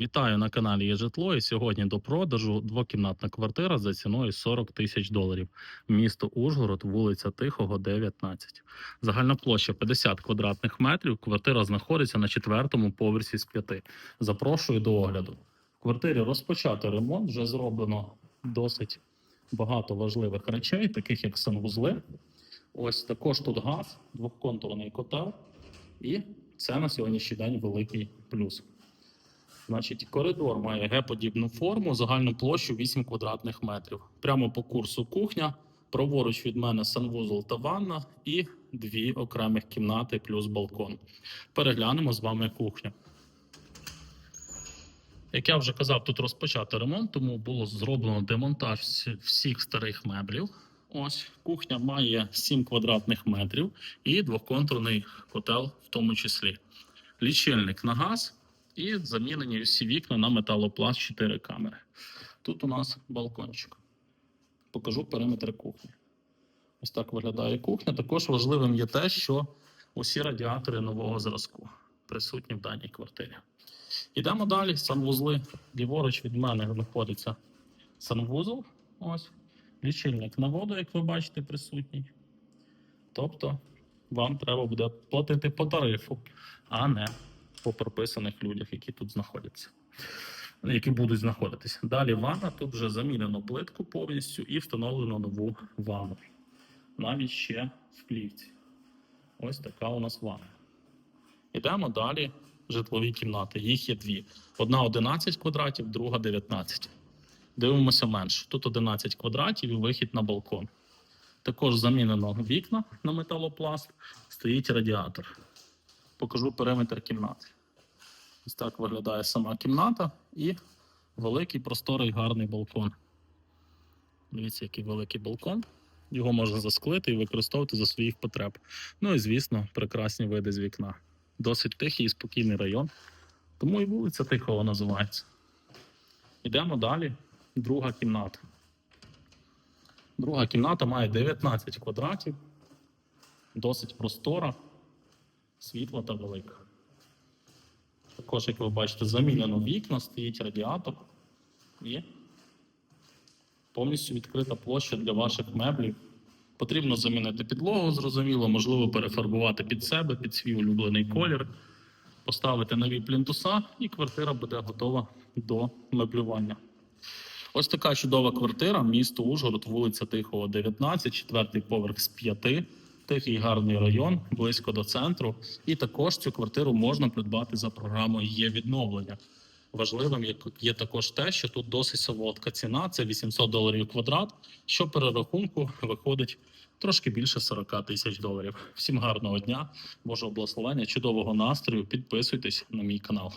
Вітаю на каналі Є житло. І сьогодні до продажу двокімнатна квартира за ціною 40 тисяч доларів. Місто Ужгород, вулиця Тихого, 19. Загальна площа 50 квадратних метрів. Квартира знаходиться на четвертому поверсі з п'яти. Запрошую до огляду. В квартирі розпочато ремонт, вже зроблено досить багато важливих речей, таких як санвузли. Ось також тут газ, двоконтурний котел. І це на сьогоднішній день великий плюс. Значить, коридор має Г-подібну форму, загальну площу 8 квадратних метрів. Прямо по курсу кухня, праворуч від мене санвузол та ванна і дві окремих кімнати плюс балкон. Переглянемо з вами кухню. Як я вже казав, тут розпочато ремонт, тому було зроблено демонтаж всіх старих меблів. Ось кухня має 7 квадратних метрів і двоконтурний котел в тому числі. Лічильник на газ і замінені всі вікна на металопласт 4 камери. Тут у нас балкончик. Покажу периметр кухні. Ось так виглядає кухня. Також важливим є те, що усі радіатори нового зразку присутні в даній квартирі. Йдемо далі. Санвузли. Ліворуч від мене знаходиться санвузол. Ось. Лічильник на воду, як ви бачите, присутній. Тобто вам треба буде платити по тарифу, а не по прописаних людях, які тут знаходяться, які будуть знаходитися. Далі ванна. Тут вже замінено плитку повністю і встановлено нову ванну. Навіть ще в плівці. Ось така у нас ванна. Йдемо далі. Житлові кімнати. Їх є дві: одна 11 квадратів, друга 19. Дивимося менше. Тут 11 квадратів і вихід на балкон. Також замінено вікна на металопласт, стоїть радіатор. Покажу периметр кімнати. Ось так виглядає сама кімната і великий просторий гарний балкон. Дивіться, який великий балкон. Його можна засклити і використовувати за своїх потреб. Ну і, звісно, прекрасні види з вікна. Досить тихий і спокійний район. Тому і вулиця Тихого називається. Йдемо далі. Друга кімната. Друга кімната має 19 квадратів, досить простора, світла та велика. Також, як ви бачите, замінено вікна, стоїть радіатор і повністю відкрита площа для ваших меблів. Потрібно замінити підлогу, зрозуміло, можливо, перефарбувати під себе, під свій улюблений колір, поставити нові плінтуса, і квартира буде готова до меблювання. Ось така чудова квартира, місто Ужгород, вулиця Тихого, 19, четвертий поверх з п'яти. Тихий гарний район, близько до центру. І також цю квартиру можна придбати за програмою є відновлення. Важливим є- також те, що тут досить солодка ціна, це 800 доларів квадрат, що перерахунку виходить трошки більше 40 тисяч доларів. Всім гарного дня, Божого благословення, чудового настрою. Підписуйтесь на мій канал.